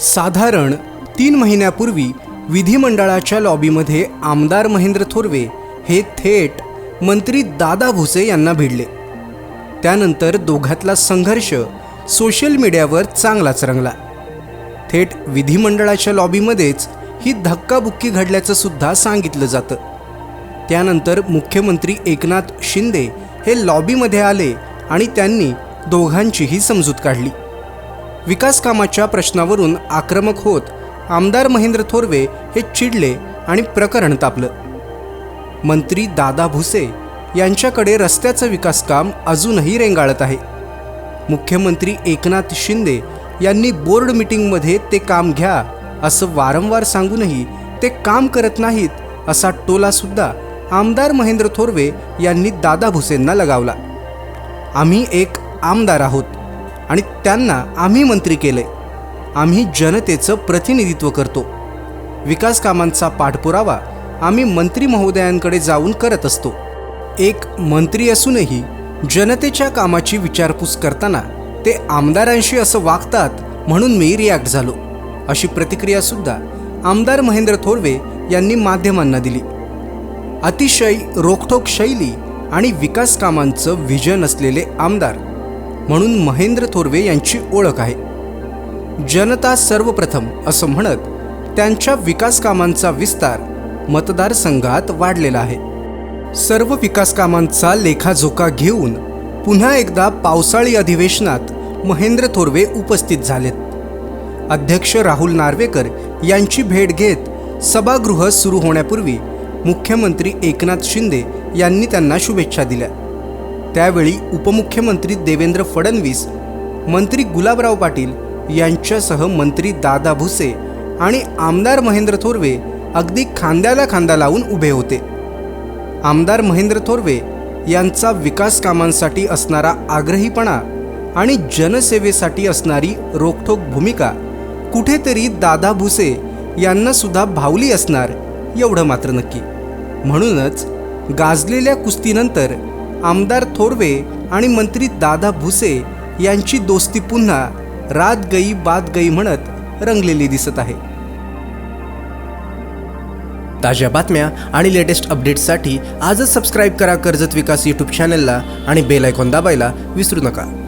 साधारण तीन महिन्यापूर्वी विधिमंडळाच्या लॉबीमध्ये आमदार महेंद्र थोरवे हे थेट मंत्री दादा भुसे यांना भिडले त्यानंतर दोघातला संघर्ष सोशल मीडियावर चांगलाच रंगला. थेट विधिमंडळाच्या लॉबीमध्येच ही धक्काबुक्की घडल्याचं सुद्धा सांगितलं जातं. त्यानंतर मुख्यमंत्री एकनाथ शिंदे हे लॉबीमध्ये आले आणि त्यांनी दोघांचीही समजूत काढली. विकास कामाच्या प्रश्नावरून आक्रमक होत आमदार महेंद्र थोरवे हे चिडले आणि प्रकरण तापलं. मंत्री दादा भुसे यांच्याकडे रस्त्याचं विकासकाम अजूनही रेंगाळत आहे. मुख्यमंत्री एकनाथ शिंदे यांनी बोर्ड मीटिंगमध्ये ते काम घ्या असं वारंवार सांगूनही ते काम करत नाहीत असा टोलासुद्धा आमदार महेंद्र थोरवे यांनी दादा भुसेंना लगावला. आम्ही एक आमदार आहोत. आणि त्यांना आम्ही मंत्री केले. आम्ही जनतेचं प्रतिनिधित्व करतो. विकास कामांचा पाठपुरावा आम्ही मंत्री महोदयांकडे जाऊन करत असतो. एक मंत्री असूनही जनतेच्या कामाची विचारपूस करताना ते आमदारांशी असं वागतात म्हणून मी रिॲक्ट झालो. अशी प्रतिक्रिया सुद्धा आमदार महेंद्र थोरवे यांनी माध्यमांना दिली. अतिशय रोखठोक शैली आणि विकास कामांचं व्हिजन असलेले आमदार म्हणून महेंद्र थोरवे यांची ओळख आहे. जनता सर्वप्रथम असं म्हणत त्यांच्या विकास कामांचा विस्तार मतदारसंघात वाढलेला आहे. सर्व विकास कामांचा लेखाजोखा घेऊन पुन्हा एकदा पावसाळी अधिवेशनात महेंद्र थोरवे उपस्थित झालेत. अध्यक्ष राहुल नार्वेकर यांची भेट घेत सभागृह सुरू होण्यापूर्वी मुख्यमंत्री एकनाथ शिंदे यांनी त्यांना शुभेच्छा दिल्या. त्यावेळी उपमुख्यमंत्री देवेंद्र फडणवीस मंत्री गुलाबराव पाटील यांच्यासह मंत्री दादा भुसे आणि आमदार महेंद्र थोरवे अगदी खांद्याला खांदा लावून उभे होते. आमदार महेंद्र थोरवे यांचा विकास कामांसाठी असणारा आग्रहीपणा आणि जनसेवेसाठी असणारी रोखठोक भूमिका कुठेतरी दादा भुसे यांना सुद्धा भावली असणार एवढं मात्र नक्की. म्हणूनच गाजलेल्या कुस्तीनंतर आमदार थोरवे आणि मंत्री दादा भुसे यांची दोस्ती पुन्हा रात गई बात गई म्हणत रंगलेली दिसत आहे. ताज्या बातम्या आणि लेटेस्ट अपडेट्ससाठी आजच सबस्क्राईब करा कर्जत विकास यूट्यूब चॅनलला आणि बेल आयकॉन दाबायला विसरू नका.